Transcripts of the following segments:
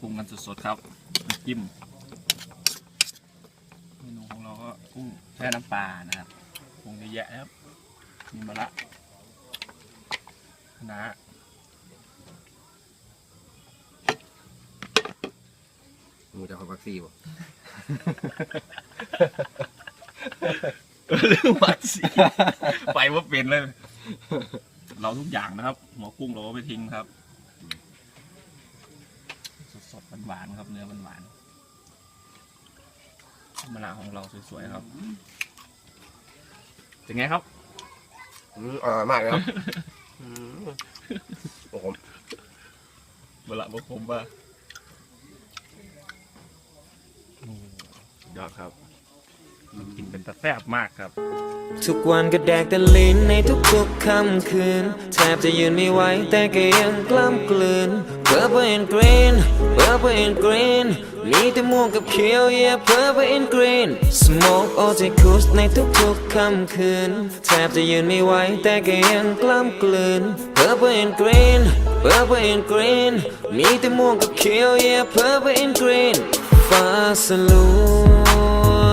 ปรุงกันสดๆครับน้ำจิ้มเมนูของเราก็กุ้งแช่น้ำปลานะครับปรุงเยอะแยะนะครับมีมะระคะน้าหมูจะคอยวัคซีบ่เรื่องวัดสีไปว่าเป็นเลย เราทุกอย่างนะครับหัวกุ้งเราก็ไม่ทิ้งครับส ดๆหวานๆครับ เนื้อหวานๆมะระของเราสวยๆครับเป็นไงครับอืมอร่อยมากเลยครับอืมโอ้โหมะระบกผมว่าอยอดครับ กินเป็นตะแซ่บมากครับ ทุกวันก็แดกแต่ลิ้นในทุกๆค่ำคืน แทบจะยืนไม่ไหวแต่ก็ยังกล้ำกลืน Purple and green Purple and green มีแต่ม่วงกับเขียว yeah Purple and green Smoke โอเจคุสในทุกๆค่ำคืน แทบจะยืนไม่ไหวแต่ก็ยังกล้ำกลืน Purple and green Purple and green มีแต่ม่วงกับเขียว yeah Purple and green ฟ้าสลัว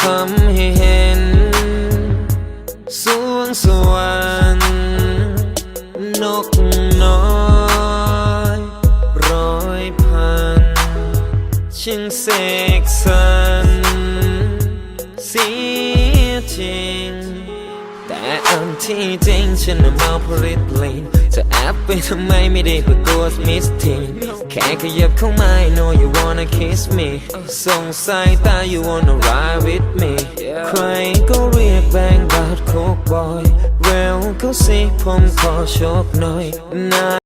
ทำให้เห็น สวงสวรรค์นกน้อยร้อยพันชิงเสกสรรเสียจริง แต่อันที่จริงฉันน่ะเมาผลิตลีนจะแอบไปทำไมไม่ได้เพื่อตัวมิสทีนแค่ขยับเข้ามา I know you wanna kiss me ส่งสายตา you wanna ride with me ใครก็เรียกแบงบาดโคกบอย เร็วเข้าสิผมขอโชคหน่อยนะ